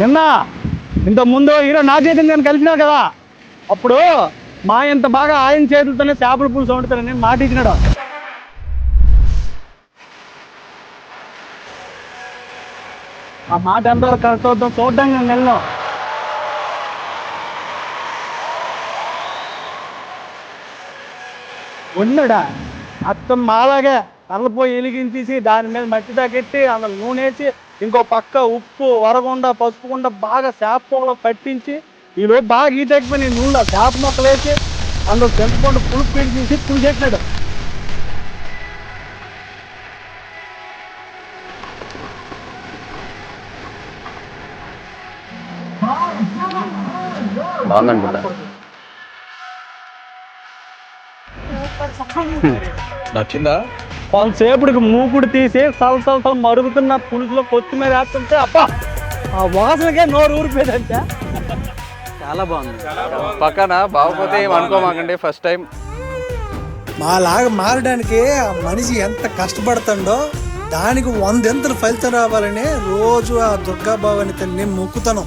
నిన్న ఇంత ముందు హీరో నా చేతిని నేను కలిసినారు కదా? అప్పుడు మా ఇంత బాగా ఆయన చేతులతోనే చేపల పులుసు వండుతానని మాట ఇచ్చినాడు. ఆ మాట ఎంతవరకు కరెక్ట్ అవుతుందో చూడడానికి నేను వెళ్ళను. ఉన్నాడా? అత్తం మాలాగే కలపోయి వెలిగించేసి దాని మీద మట్టి తగ్గెట్టి అందులో నూనె వేసి ఇంకో పక్క ఉప్పు వరకుండా పసుపుకుండా బాగా చేప పొగలో పట్టించి ఈరోజు బాగా ఈత ఎక్కిపోయి నేను నూనెలో చేప మొక్కలు వేసి అందులో చింతపండు పులుపు పిండి తీసి బాగుందనుకుంటా నచ్చిందా? కొంతసేపటికి మూకుడు తీసి సల సల సల మరుగుతున్న పులుసులో కొత్తిమీర వేస్తుంటే అబ్బా! ఆ వాసనకే నోరు ఊరిపోయిందంటే. చాలా బాగుంది. పక్కన బాగోపోతే ఏం అనుకోమాకండి ఫస్ట్ టైం మాలాగా మారడానికి ఆ మనిషి ఎంత కష్టపడుతుండో దానికి వందెంతలు ఫలితం రావాలని రోజు ఆ దుర్గా భవాని తల్లిని మొక్కుతాను